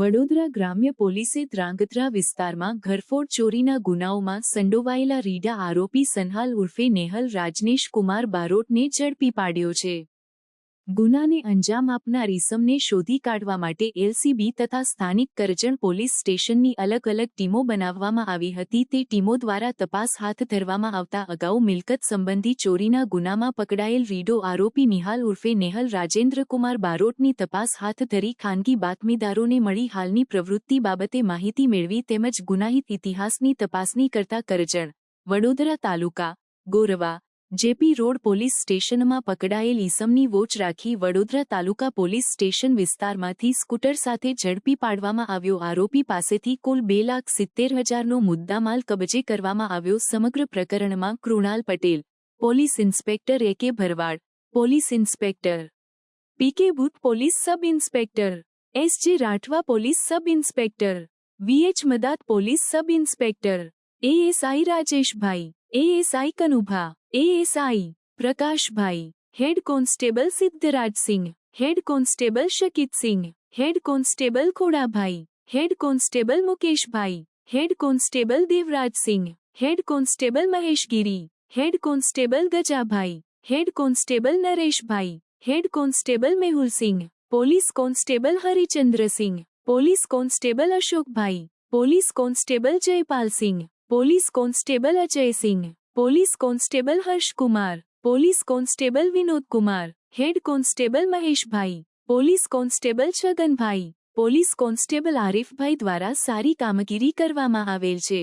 વડોદરા ગ્રામ્ય પોલીસે ધ્રાંગધ્રા વિસ્તારમાં ઘરફોડ ચોરીના ગુનાઓમાં સંડોવાયેલા રીડા આરોપી સનહાલ ઉર્ફે નેહલ રાજનેશ કુમાર બારોટને ઝડપી પાડ્યો છે ગુનાને અંજામ આપનાર ઇસમને શોધી કાઢવા માટે એલસીબી તથા સ્થાનિક કરજણ પોલીસ સ્ટેશનની અલગ અલગ ટીમો બનાવવામાં આવી હતી તે ટીમો દ્વારા તપાસ હાથ ધરવામાં આવતા અગાઉ મિલકત સંબંધી ચોરીના ગુનામાં પકડાયેલ રીડો આરોપી નિહાલ ઉર્ફે નેહલ રાજેન્દ્રકુમાર બારોટની તપાસ હાથ ધરી ખાનગી બાતમીદારોને મળી હાલની પ્રવૃત્તિ બાબતે માહિતી મેળવી તેમજ ગુનાહિત ઇતિહાસની તપાસની કરતા Karjan Vadodara taluka Gorwa JP road police સ્ટેશનમાં પકડાયેલ ઈસમની વોચ રાખી વડોદરા તાલુકા પોલીસ સ્ટેશન વિસ્તારમાંથી સ્કૂટર સાથે ઝડપી પાડવામાં આવ્યો આરોપી પાસેથી કુલ બે લાખ સિત્તેર હજારનો મુદ્દામાલ કબજે કરવામાં આવ્યો સમગ્ર પ્રકરણમાં Krunal Patel police inspector A K Bharwad police inspector PK Bhut police sub inspector S J Rathwa police sub inspector VH Madat police sub inspector A S I Rajesh bhai A S I कनुभा A S I Prakash bhai head constable Siddhraj Singh head constable Shakti Singh head constable Khoda bhai head constable Mukesh bhai head constable Devraj Singh head constable Mahesh Giri head constable Gaja bhai head constable Naresh bhai head constable Mehul Singh police constable Harichandra Singh police constable Ashok bhai police constable Jaipal Singh police constable Ajay Singh police constable Harshkumar police constable Vinod Kumar head constable Maheshbhai police constable Chhaganbhai police constable Arifbhai દ્વારા સારી કામગીરી કરવામાં આવેલ છે